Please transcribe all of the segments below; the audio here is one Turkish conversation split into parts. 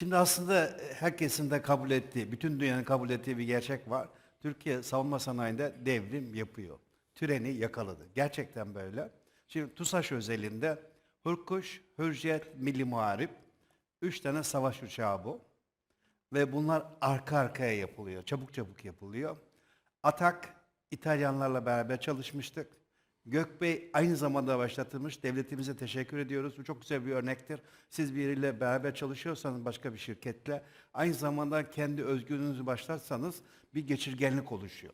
Şimdi aslında herkesin de kabul ettiği, bütün dünyanın kabul ettiği bir gerçek var. Türkiye savunma sanayinde devrim yapıyor. Türeni yakaladı. Gerçekten böyle. Şimdi TUSAŞ özelinde Hırkuş, Hürjet, Milli Muharip, üç tane savaş uçağı bu. Ve bunlar arka arkaya yapılıyor. Çabuk çabuk yapılıyor. Atak İtalyanlarla beraber çalışmıştık. Gökbey aynı zamanda başlatılmış. Devletimize teşekkür ediyoruz. Bu çok güzel bir örnektir. Siz biriyle beraber çalışıyorsanız başka bir şirketle aynı zamanda kendi özgürlüğünüzü başlarsanız bir geçirgenlik oluşuyor.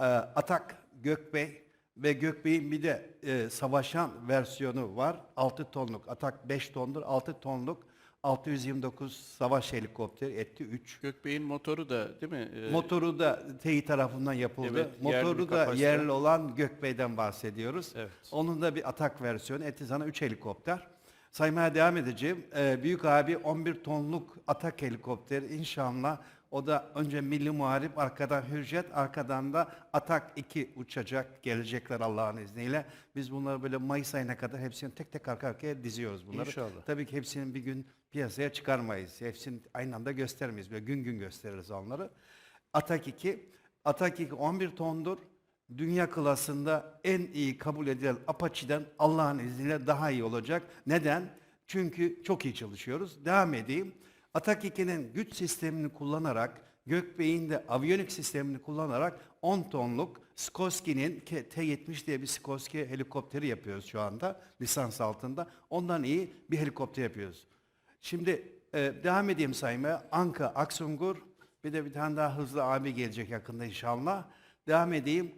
Ee, Atak Gökbey ve Gökbey'in bir de e, savaşan versiyonu var. 6 tonluk. Atak 5 tondur. 6 tonluk 629 savaş helikopteri etti 3. Gökbey'in motoru da değil mi? Ee, Motoru da TEİ tarafından yapıldı. Evet, yerli Motoru bir da kapasite. yerli olan Gökbey'den bahsediyoruz. Evet. Onun da bir atak versiyonu. Etizan'a 3 helikopter. Saymaya devam edeceğim. Ee, büyük abi 11 tonluk atak helikopteri inşallah. O da önce Milli Muharip, arkadan Hürjet, arkadan da Atak 2 uçacak. Gelecekler Allah'ın izniyle. Biz bunları böyle Mayıs ayına kadar hepsini tek tek arka arkaya diziyoruz bunları. İnşallah. Tabii ki hepsinin bir gün piyasaya çıkarmayız. Hepsini aynı anda göstermeyiz. Böyle gün gün gösteririz onları. Atak 2. Atak 2 11 tondur. Dünya klasında en iyi kabul edilen Apache'den Allah'ın izniyle daha iyi olacak. Neden? Çünkü çok iyi çalışıyoruz. Devam edeyim. Atak 2'nin güç sistemini kullanarak, Gökbey'in de aviyonik sistemini kullanarak 10 tonluk Skorsky'nin K- T-70 diye bir Skorsky helikopteri yapıyoruz şu anda lisans altında. Ondan iyi bir helikopter yapıyoruz. Şimdi e, devam edeyim saymaya. Anka, Aksungur, bir de bir tane daha hızlı abi gelecek yakında inşallah. Devam edeyim.